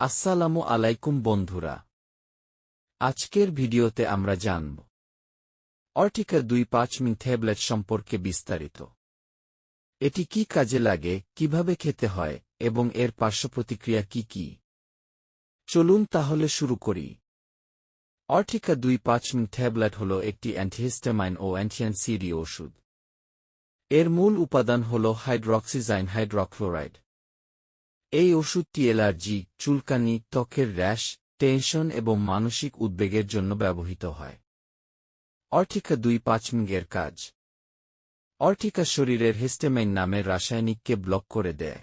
আসসালামু আলাইকুম বন্ধুরা। আজকের ভিডিওতে আমরা জানব। অর্টিকা দুই পাঁচ মিন ট্যাবলেট সম্পর্কে বিস্তারিত। এটি কি কাজে লাগে, কীভাবে খেতে হয়, এবং এর পার্শ্বপ্রতিক্রিয়া কি কি? চলুন তাহলে শুরু করি। অর্টিকা দুই পাঁচ মিন ট্যাবলেট হল একটি অ্যান্টিহিস্টামাইন ও অ্যান্টিয়ানসিডি ওষুধ। এর মূল উপাদান হল হাইড্রক্সিজাইন হাইড্রোক্লোরাইড। এই ওষুধটি অ্যালার্জি, চুলকানি, ত্বকের র্যাশ, টেনশন এবং মানসিক উদ্বেগের জন্য ব্যবহৃত হয়। অর্টিকা দুই পাঁচমিংয়ের কাজ। অর্টিকা শরীরের হিস্টেমাইন নামের রাসায়নিককে ব্লক করে দেয়।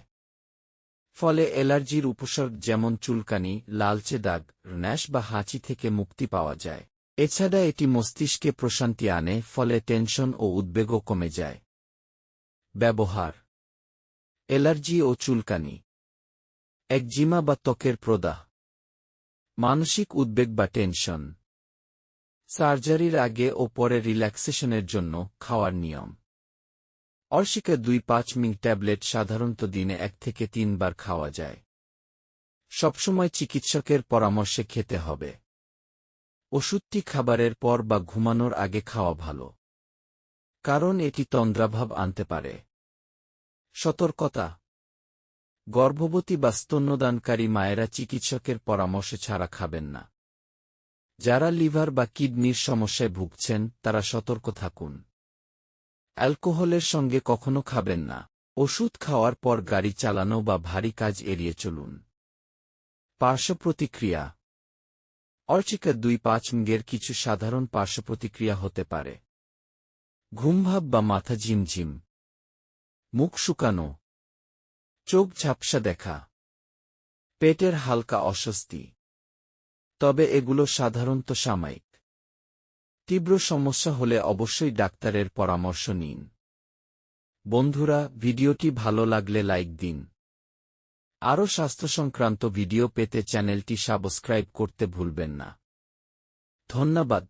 ফলে অ্যালার্জির উপসর্গ যেমন চুলকানি, লালচে দাগ, র্যাশ বা হাঁচি থেকে মুক্তি পাওয়া যায়। এছাড়া এটি মস্তিষ্কে প্রশান্তি আনে, ফলে টেনশন ও উদ্বেগও কমে যায়। ব্যবহার। অ্যালার্জি ও চুলকানি। একজিমা বা ত্বকের প্রদাহ। মানসিক উদ্বেগ বা টেনশন। সার্জারির আগে ও পরে রিল্যাক্সেশনের জন্য খাওয়ার নিয়ম। অর্শিকা দুই পাঁচ মিং ট্যাবলেট সাধারণত দিনে এক থেকে তিনবার খাওয়া যায়। সবসময় চিকিৎসকের পরামর্শে খেতে হবে। ওষুধটি খাবারের পর বা ঘুমানোর আগে খাওয়া ভালো। কারণ এটি তন্দ্রাভাব আনতে পারে। সতর্কতা। গর্ভবতী বা স্তন্যদানকারী মায়েরা চিকিৎসকের পরামর্শ ছাড়া খাবেন না। যারা লিভার বা কিডনির সমস্যায় ভুগছেন, তারা সতর্ক থাকুন। অ্যালকোহলের সঙ্গে কখনো খাবেন না। ওষুধ খাওয়ার পর গাড়ি চালানো বা ভারী কাজ এড়িয়ে চলুন। পার্শ্বপ্রতিক্রিয়া অর্চিকা দুই পাঁচ মিঙ্গের কিছু সাধারণ পার্শ্বপ্রতিক্রিয়া হতে পারে। ঘুমভাব বা মাথা ঝিমঝিম। মুখ শুকানো। চোখ ঝাপসা দেখা। পেটের হালকা অস্বস্তি। তবে এগুলো সাধারণত সাময়িক। তীব্র সমস্যা হলে অবশ্যই ডাক্তারের পরামর্শ নিন। বন্ধুরা, ভিডিওটি ভালো লাগলে লাইক দিন। আরও স্বাস্থ্য সংক্রান্ত ভিডিও পেতে চ্যানেলটি সাবস্ক্রাইব করতে ভুলবেন না। ধন্যবাদ।